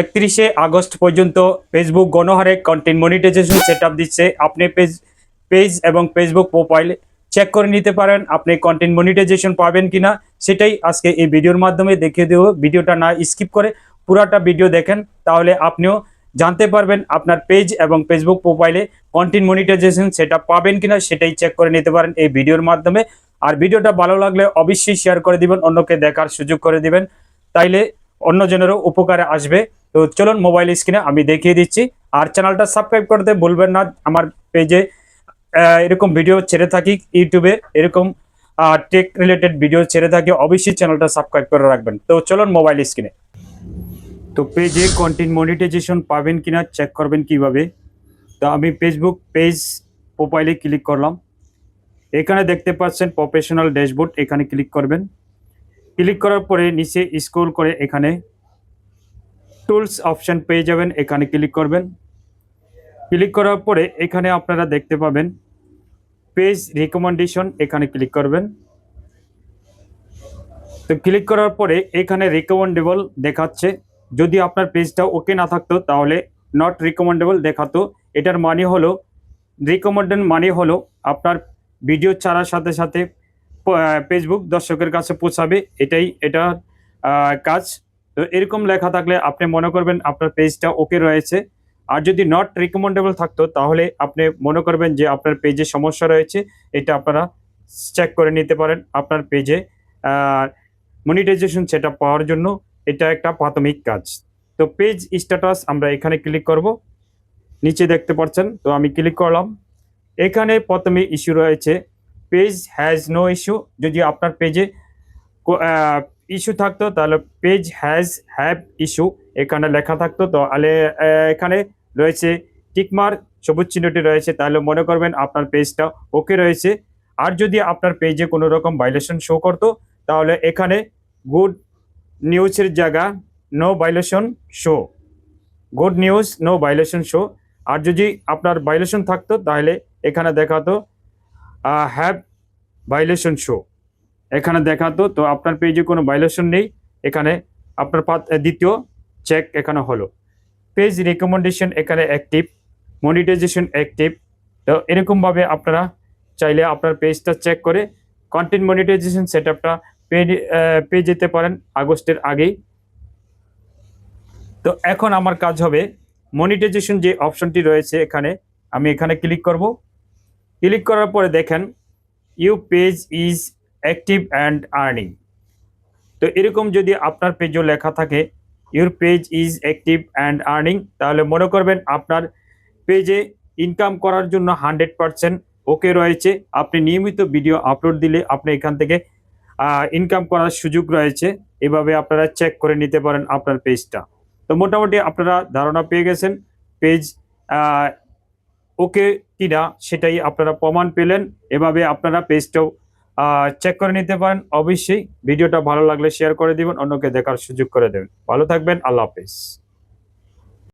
একত্রিশে আগস্ট পর্যন্ত ফেসবুক গণহারে কন্টেন্ট মনিটাইজেশন সেট দিচ্ছে। আপনি পেজ পেজ এবং ফেসবুক প্রোফাইল চেক করে নিতে পারেন, আপনি কন্টেন্ট মনিটাইজেশন পাবেন কিনা, সেটাই আজকে এই ভিডিওর মাধ্যমে দেখিয়ে দেবো। ভিডিওটা না স্কিপ করে পুরাটা ভিডিও দেখেন, তাহলে আপনিও জানতে পারবেন আপনার পেজ এবং ফেসবুক প্রোফাইলে কন্টেন্ট মনিটাইজেশন সেটা পাবেন কিনা, সেটাই চেক করে নিতে পারেন এই ভিডিওর মাধ্যমে। আর ভিডিওটা ভালো লাগলে অবশ্যই শেয়ার করে দিবেন, অন্যকে দেখার সুযোগ করে দিবেন। তাইলে অন্যজনেরও উপকারে আসবে। তো চলুন মোবাইল স্ক্রিনে আমি দেখিয়ে দিচ্ছি। আর চ্যানেলটা সাবস্ক্রাইব করতে ভুলবেন না। আমার পেজে এরকম ভিডিও ছেড়ে থাকি ইউটিউবে এরকম টেক রিলেটেড ভিডিও ছেড়ে থাকি, অবশ্যই চ্যানেলটা সাবস্ক্রাইব করে রাখবেন। তো চলুন মোবাইল স্ক্রিনে তো পেজে কন্টেন্ট মনিটাইজেশন পাবেন কিনা চেক করবেন কীভাবে। তো আমি ফেসবুক পেজ প্রোফাইলে ক্লিক করলাম। এখানে দেখতে পাচ্ছেন প্রফেশনাল ড্যাশবোর্ড এখানে ক্লিক করবেন। ক্লিক করার পরে নিচে স্ক্রল করে এখানে টুলস অপশন পেয়ে যাবেন, এখানে ক্লিক করবেন। ক্লিক করার পরে এখানে আপনারা দেখতে পাবেন পেজ রিকমেন্ডেশন এখানে ক্লিক করবেন। তো ক্লিক করার পরে এখানে রিকমেন্ডেবল দেখাচ্ছে। যদি আপনার পেজটা ওকে না থাকতো, তাহলে নট রিকমেন্ডেবল দেখাতো। এটার মানে হলো রিকমেন্ডেড মানে হলো আপনার ভিডিও ছাড়ার সাথে সাথে ফেসবুক দর্শকের কাছে পৌঁছাবে। এটাই এটা কাজ। তো এরকম লেখা থাকলে আপনি মনে করবেন আপনার পেজটা ওকে রয়েছে। আর যদি নট রিকমেন্ডেবল থাকতো, তাহলে আপনি মনে করবেন যে আপনার পেজে সমস্যা রয়েছে, এটা আপনারা চেক করে নিতে পারেন আপনার পেজে মনিটাইজেশন সেটা পাওয়ার জন্য এটা একটা প্রাথমিক কাজ। তো পেজ স্ট্যাটাস আমরা এখানে ক্লিক করব। নিচে দেখতে পাচ্ছেন, তো আমি ক্লিক করলাম। এখানে প্রথমে ইস্যু রয়েছে পেজ হ্যাজ নো ইস্যু যদি আপনার পেজে ইস্যু থাকতো, তাহলে পেজ হ্যাজ হ্যাভ ইস্যু এখানে লেখা থাকতো। তাহলে এখানে রয়েছে টিকমার, সবুজ চিহ্নটি রয়েছে, তাহলে মনে করবেন আপনার পেজটা ওকে রয়েছে। আর যদি আপনার পেজে কোনো রকম ভাইলেশন শো করতো, তাহলে এখানে গুড নিউজের জায়গা no violation show good news no violation show আর যদি আপনার ভাইলেশন থাকতো, তাহলে এখানে দেখাতো হ্যাভ ভাইলেশন শো এখানে দেখাতো, তো আপনার পেজে কোনো ভাইলেশন নেই। এখানে আপনার দ্বিতীয় চেক এখানে হলো। পেজ রেকমেন্ডেশন এখানে অ্যাক্টিভ মনিটাইজেশন অ্যাক্টিভ তো এরকমভাবে আপনারা চাইলে আপনার পেজটা চেক করে কন্টেন্ট মনিটাইজেশন সেট আপটা পেয়ে যেতে পারেন আগস্টের আগেই। তো এখন আমার কাজ হবে মনিটাইজেশন যে অপশনটি রয়েছে এখানে, আমি এখানে ক্লিক করব। ক্লিক করার পরে দেখেন you page is active and earning তো এরকম যদি আপনার পেজও লেখা থাকে your page is active and earning তাহলে মনে করবেন আপনার পেজে ইনকাম করার জন্য হান্ড্রেড পারসেন্ট ওকে রয়েছে। আপনি নিয়মিত ভিডিও আপলোড দিলে আপনি এখান থেকে ইনকাম করার সুযোগ রয়েছে। এভাবে আপনারা চেক করে নিতে পারেন আপনার পেজটা। তো মোটামুটি আপনারা ধারণা পেয়ে গেছেন, পেজ ওকে কিনা সেটাই আপনারা প্রমাণ পেলেন। এভাবে আপনারা পেজটাও চেক করে নিতে পারেন। অবশ্যই ভিডিওটা ভালো লাগলে শেয়ার করে দিবেন, অন্যকে দেখার সুযোগ করে দেবেন। ভালো থাকবেন, আল্লাহ হাফেজ।